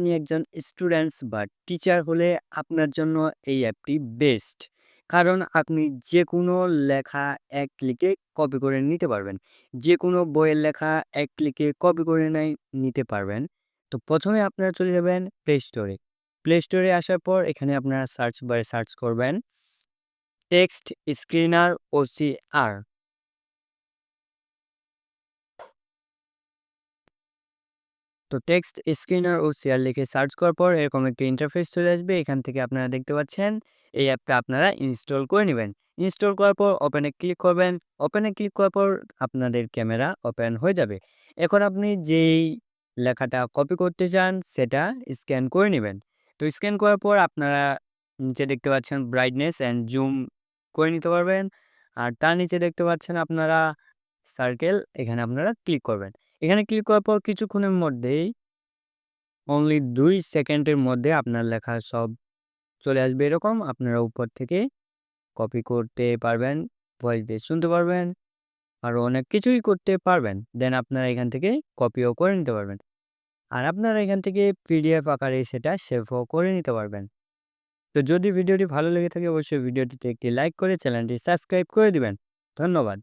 আপনি একজন স্টুডেন্টস বা টিচার হলে আপনার জন্য এই অ্যাপটি বেস্ট কারণ আপনি যে কোনো লেখা এক ক্লিকে কপি করে নিতে পারবেন। যে কোনো বইয়ের লেখা এক ক্লিকে কপি করে নাই, নিতে পারবেন। তো প্রথমে আপনারা চলে যাবেন প্লে স্টোরে প্লে স্টোরে আসার পর এখানে আপনারা সার্চ বারে সার্চ করবেন টেক্সট স্ক্রিনার ওসিআর তো টেক্সট স্ক্রিনার ও শেয়ার লিখে সার্চ করার পর এরকম একটি ইন্টারফেস চলে আসবে। এখান থেকে আপনারা দেখতে পাচ্ছেন, এই অ্যাপটা আপনারা ইনস্টল করে নেবেন। ইনস্টল করার পর ওপেনে ক্লিক করবেন। ওপেনে ক্লিক করার পর আপনাদের ক্যামেরা ওপেন হয়ে যাবে। এখন আপনি যেই লেখাটা কপি করতে চান, সেটা স্ক্যান করে নেবেন। তো স্ক্যান করার পর আপনারা নিচে দেখতে পাচ্ছেন ব্রাইটনেস অ্যান্ড জুম করে নিতে পারবেন। আর তার নিচে দেখতে পাচ্ছেন আপনারা সার্কেল এখানে আপনারা ক্লিক করবেন। এখানে ক্লিক করার পর কিছুক্ষণের মধ্যেই অনলি দুই সেকেন্ডের মধ্যে আপনার লেখা সব চলে আসবে এরকম। আপনারা উপর থেকে কপি করতে পারবেন ভয়েস দিয়ে শুনতে পারবেন আরও অনেক কিছুই করতে পারবেন। দেন আপনারা এখান থেকে কপিও করে নিতে পারবেন। আর আপনারা এখান থেকে পিডিএফ আকারে সেটা সেভও করে নিতে পারবেন। তো যদি ভিডিওটি ভালো লেগে থাকে, অবশ্যই ভিডিওটিতে একটি লাইক করে চ্যানেলটি সাবস্ক্রাইব করে দিবেন। ধন্যবাদ।